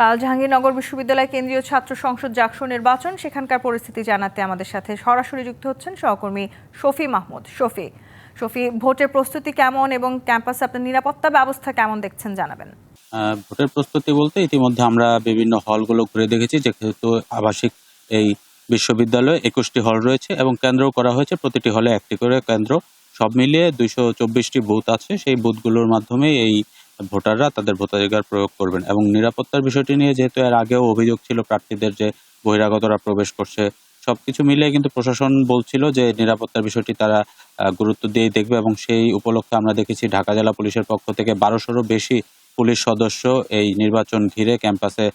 কাল জাহাঙ্গীরনগর বিশ্ববিদ্যালয় কেন্দ্রীয় ছাত্র সংসদ জাকসু নির্বাচন। সেখানকার পরিস্থিতি জানাতে আমাদের সাথে সরাসরি যুক্ত হচ্ছেন সহকর্মী শফি মাহমুদ। শফি শফি, ভোটের প্রস্তুতি কেমন এবং ক্যাম্পাসে আপনার নিরাপত্তা ব্যবস্থা কেমন দেখছেন জানাবেন। ভোটের প্রস্তুতি বলতে ইতিমধ্যে আমরা বিভিন্ন হলগুলো ঘুরে দেখেছি, যেহেতু আবাসিক এই বিশ্ববিদ্যালয়ে একুশটি হল রয়েছে এবং কেন্দ্র করা হয়েছে। প্রতিটি হলে একটি করে কেন্দ্র। সব মিলিয়ে দুইশো চব্বিশটি বুথ আছে। সেই বুথগুলোর মাধ্যমে এই ভোটাররা তাদের ভোটাধিকার প্রয়োগ করবেন এবং নিরাপত্তার বিষয়টি নিয়ে যেহেতু এর আগেও অভিযোগ ছিল প্রার্থীদের যে বহিরাগতরা প্রবেশ করছে, সবকিছু মিলিয়ে কিন্তু প্রশাসন বলছিল যে নিরাপত্তার বিষয়টি তারা গুরুত্ব দিয়ে দেখবে এবং সেই উপলক্ষে আমরা দেখেছি ঢাকা জেলা পুলিশের পক্ষ থেকে বারোশোরও বেশি পুলিশ সদস্য এই নির্বাচন ঘিরে ক্যাম্পাসে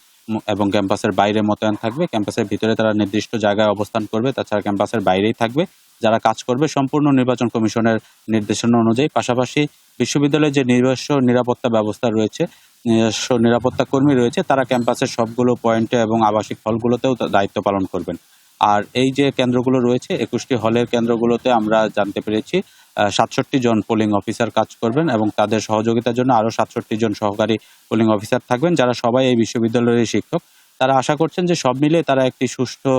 এবং ক্যাম্পাসের বাইরে মোতায়েন থাকবে। ক্যাম্পাসের ভিতরে তারা নির্দিষ্ট জায়গায় অবস্থান করবে, তাছাড়া ক্যাম্পাসের বাইরেই থাকবে। যারা কাজ করবে, সম্পূর্ণ নির্বাচন কমিশনের নির্দেশনা অনুযায়ী। পাশাপাশি বিশ্ববিদ্যালয়ে যে নিজস্ব নিরাপত্তা ব্যবস্থা রয়েছে, নিজস্ব নিরাপত্তা কর্মী রয়েছে, তারা ক্যাম্পাসের সবগুলো পয়েন্টে এবং আবাসিক হলগুলোতেও দায়িত্ব পালন করবেন। আর এই যে কেন্দ্রগুলো রয়েছে, একুশটি হলের কেন্দ্রগুলোতে আমরা জানতে পেরেছি সাতষট্টি জন পোলিং অফিসার কাজ করবেন এবং তাদের সহযোগিতার জন্য আরও সাতষট্টি জন সহকারী পোলিং অফিসার থাকবেন, যারা সবাই এই বিশ্ববিদ্যালয়ের শিক্ষক। তারা আশা করছেন যে সব মিলে তারা একটি সুষ্ঠু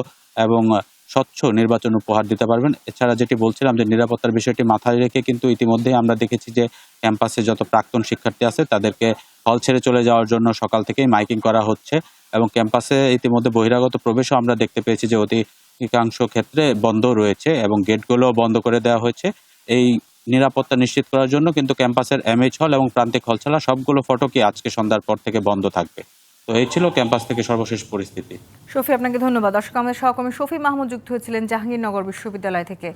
এবং স্বচ্ছ নির্বাচন উপহার দিতে পারবেন। এছাড়া যেটি বলছিলাম যে নিরাপত্তার বিষয়টি মাথায় রেখে কিন্তু ইতিমধ্যেই আমরা দেখেছি যে ক্যাম্পাসে যত প্রাক্তন শিক্ষার্থী আছে তাদেরকে হল ছেড়ে চলে যাওয়ার জন্য সকাল থেকেই মাইকিং করা হচ্ছে এবং ক্যাম্পাসে ইতিমধ্যে বহিরাগত প্রবেশও আমরা দেখতে পেয়েছি যে অধিকাংশ ক্ষেত্রে বন্ধ রয়েছে এবং গেটগুলো বন্ধ করে দেওয়া হয়েছে। এই নিরাপত্তা নিশ্চিত করার জন্য কিন্তু ক্যাম্পাসের এমএইচ হল এবং প্রান্তিক হল ছাড়া সবগুলো ফটকই আজকে সন্ধ্যার পর থেকে বন্ধ থাকবে। তো এই ছিল ক্যাম্পাস থেকে সর্বশেষ পরিস্থিতি। শফি, আপনাকে ধন্যবাদ। দর্শক, আমাদের সহকর্মী শফি মাহমুদ যুক্ত হয়েছিলেন জাহাঙ্গীরনগর বিশ্ববিদ্যালয় থেকে।